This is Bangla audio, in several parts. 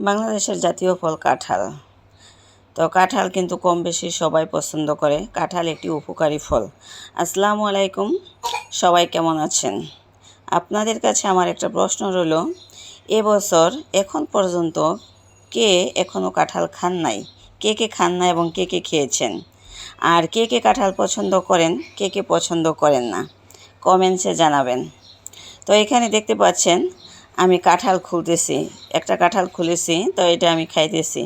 বাংলাদেশের জাতীয় ফল কাঁঠাল। তো কাঁঠাল কিন্তু কম বেশি সবাই পছন্দ করে। কাঁঠাল একটি উপকারী ফল। আসসালামু আলাইকুম। সবাই কেমন আছেন? আপনাদের কাছে আমার একটা প্রশ্ন রইল এবছর এখন পর্যন্ত কে এখনও কাঁঠাল খান নাই? কে কে খান না এবং কে কে খেয়েছেন? আর কে কে কাঁঠাল পছন্দ করেন, কে কে পছন্দ করেন না? কমেন্টসে জানাবেন। তো এখানে দেখতে পাচ্ছেন আমি কাঁঠাল খুলতেছি। একটা কাঁঠাল খুলেছি, তো এটা আমি খাইতেছি।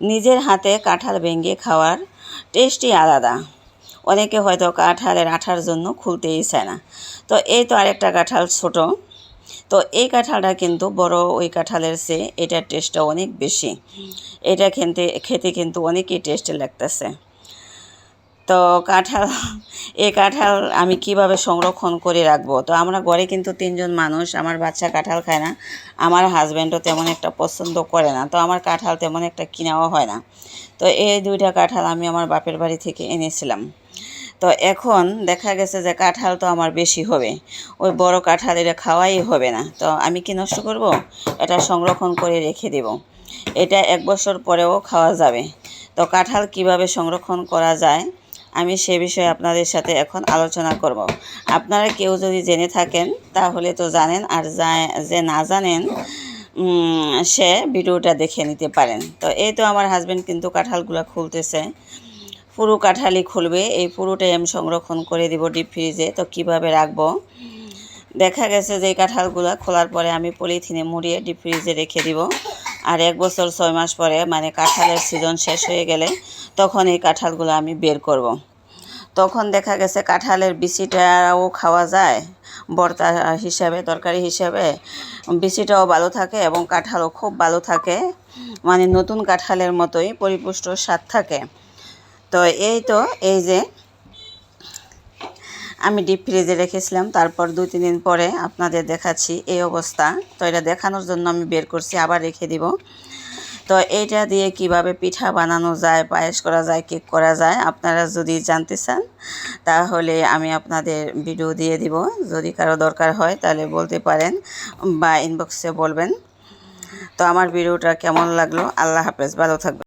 নিজের হাতে কাঁঠাল ভেঙে খাওয়ার টেস্টই আলাদা। অনেকে হয়তো কাঁঠালের আঠার জন্য খুলতেই চায় না। তো এই তো আরেকটা কাঁঠাল ছোট। তো এই কাঁঠালটা কিন্তু বড় ওই কাঁঠালের চেয়ে এটার টেস্টটা অনেক বেশি। এটা খেতে খেতে কিন্তু অনেকই টেস্টি লাগতেছে। তো কাঁঠাল এই কাঁঠাল আমি কীভাবে সংরক্ষণ করে রাখব? তো আমরা ঘরে কিন্তু তিনজন মানুষ, আমার বাচ্চা কাঁঠাল খায় না, আমার হাজব্যান্ডও তেমন একটা পছন্দ করে না, তো আমার কাঁঠাল তেমন একটা কিনাও হয় না। তো এই দুইটা কাঁঠাল আমি আমার বাপের বাড়ি থেকে এনেছিলাম। তো এখন দেখা গেছে যে কাঁঠাল তো আমার বেশি হবে, ওই বড় কাঁঠাল এটা খাওয়াই হবে না, তো আমি কি নষ্ট করব? এটা সংরক্ষণ করে রেখে দেব। এটা এক বছর পরেও খাওয়া যাবে। তো কাঁঠাল কীভাবে সংরক্ষণ করা যায়? আমি সে বিষয়ে আপনাদের সাথে এখন আলোচনা করব। আপনারা কেউ যদি জেনে থাকেন, তাহলে তো জানেন আর যে না জানেন সে ভিডিওটা দেখে নিতে পারেন। তো এই তো আমার হাজব্যান্ড কিন্তু কাঁঠালগুলো খুলতেছে। পুরো কাঁঠালই খুলবে। এই পুরোটাই আমি সংরক্ষণ করে দিব ডিপ ফ্রিজে তো কীভাবে রাখব? দেখা গেছে যে কাঁঠালগুলো খোলার পরে আমি পলিথিনে মুড়িয়ে ডিপ ফ্রিজে রেখে দিব। আর এক বছর ছয় মাস পরে মানে কাঁঠালের সিজন শেষ হয়ে গেলে তখন এই কাঁঠালগুলো আমি বের করব। তখন দেখা গেছে কাঁঠালের বিচিটাও খাওয়া যায় ভর্তা হিসাবে, তরকারি হিসাবে। বিচিটাও ভালো থাকে এবং কাঁঠালও খুব ভালো থাকে। মানে নতুন কাঁঠালের মতোই পরিপুষ্ট স্বাদ থাকে। তো এই তো, এই যে আমি ডিপ ফ্রিজে রেখেছিলাম, তারপর দুই, তিন দিন পরে আপনাদের দেখাচ্ছি এই অবস্থা। তো এটা দেখানোর জন্য আমি বের করছি, আবার রেখে দিব। তো এইটা দিয়ে কীভাবে পিঠা বানানো যায়, পায়েস করা যায়, কেক করা যায়, আপনারা যদি জানতে চান, তাহলে আমি আপনাদের ভিডিও দিয়ে দিব। যদি কারও দরকার হয়, তাহলে বলতে পারেন বা ইনবক্সে বলবেন। তো আমার ভিডিওটা কেমন লাগল? আল্লাহ হাফেজ, ভালো থাকবেন।